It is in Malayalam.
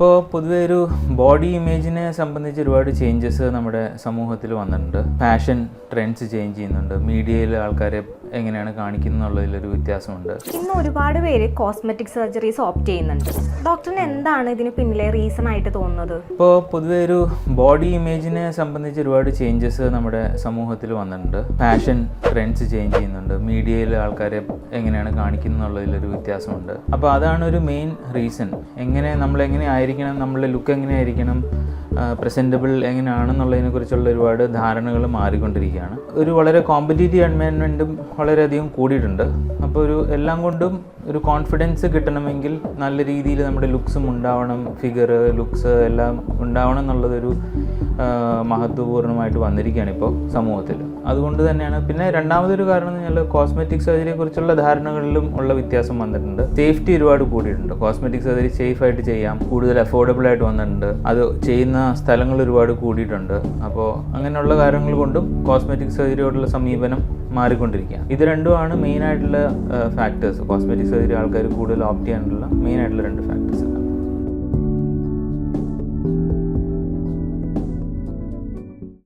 ഇപ്പോൾ പൊതുവെ ഒരു ബോഡി ഇമേജിനെ സംബന്ധിച്ച് ഒരുപാട് ചേഞ്ചസ് നമ്മുടെ സമൂഹത്തിൽ വന്നിട്ടുണ്ട്. ഫാഷൻ ട്രെൻഡ്സ് ചേഞ്ച് ചെയ്യുന്നുണ്ട്. മീഡിയയിൽ ആൾക്കാരെ എങ്ങനെയാണ് കാണിക്കുന്നത് എന്നുള്ളതിലൊരു വ്യത്യാസമുണ്ട്. ഇന്ന് ഒരുപാട് പേര് കോസ്മെറ്റിക് സർജറീസ് ഓപ്റ്റ് ചെയ്യുന്നുണ്ട്. ഡോക്ടറിന് എന്താണ് ഇതിന് പിന്നിലെ റീസൺ ആയിട്ട് തോന്നുന്നത്? ഇപ്പോൾ പൊതുവെ ഒരു ബോഡി ഇമേജിനെ സംബന്ധിച്ച് ഒരുപാട് ചേഞ്ചസ് നമ്മുടെ സമൂഹത്തിൽ വന്നിട്ടുണ്ട്. ഫാഷൻ ട്രെൻഡ്സ് ചേഞ്ച് ചെയ്യുന്നുണ്ട്. മീഡിയയിൽ ആൾക്കാരെ എങ്ങനെയാണ് കാണിക്കുന്നത് എന്നുള്ളതിലൊരു വ്യത്യാസമുണ്ട്. അപ്പോൾ അതാണ് ഒരു മെയിൻ റീസൺ എങ്ങനെ നമ്മൾ എങ്ങനെ ആയിരിക്കണം നമ്മളുടെ ലുക്ക് എങ്ങനെ ആയിരിക്കണം പ്രസന്റബിൾ എങ്ങനെയാണെന്നുള്ളതിനെ കുറിച്ചുള്ള ഒരുപാട് ധാരണകൾ മാറിക്കൊണ്ടിരിക്കുകയാണ്. ഒരു വളരെ കോമ്പറ്റീറ്റീവ് എൻവയൺമെന്റും വളരെയധികം കൂടിയിട്ടുണ്ട്. അപ്പോൾ ഒരു എല്ലാം കൊണ്ടും ഒരു കോൺഫിഡൻസ് കിട്ടണമെങ്കിൽ നല്ല രീതിയിൽ നമ്മുടെ ലുക്സും ഉണ്ടാവണം. ഫിഗർ ലുക്സ് എല്ലാം ഉണ്ടാവണം എന്നുള്ളതൊരു മഹത്വപൂർണമായിട്ട് വന്നിരിക്കുകയാണ് ഇപ്പോൾ സമൂഹത്തിൽ. അതുകൊണ്ട് തന്നെയാണ് പിന്നെ രണ്ടാമതൊരു കാരണം എന്ന് പറഞ്ഞാൽ കോസ്മെറ്റിക് സർജറിയെ കുറിച്ചുള്ള ധാരണകളിലും ഉള്ള വ്യത്യാസം വന്നിട്ടുണ്ട്. സേഫ്റ്റി ഒരുപാട് കൂടിയിട്ടുണ്ട്. കോസ്മെറ്റിക് സർജറി സേഫ് ആയിട്ട് ചെയ്യാം. കൂടുതൽ അഫോർഡബിൾ ആയിട്ട് വന്നിട്ടുണ്ട്. അത് ചെയ്യുന്ന സ്ഥലങ്ങൾ ഒരുപാട് കൂടിയിട്ടുണ്ട്. അപ്പോൾ അങ്ങനെയുള്ള കാര്യങ്ങൾ കൊണ്ടും കോസ്മെറ്റിക് സർജറിയോടുള്ള സമീപനം മാറിക്കൊണ്ടിരിക്കുക ഇത് രണ്ടുമാണ് മെയിൻ ആയിട്ടുള്ള ഫാക്ടേഴ്സ് കോസ്മെറ്റിക് സർജറി ആൾക്കാർ കൂടുതൽ ഓപ്റ്റ് ചെയ്യാനുള്ള മെയിൻ ആയിട്ടുള്ള രണ്ട് ഫാക്ടേഴ്സ്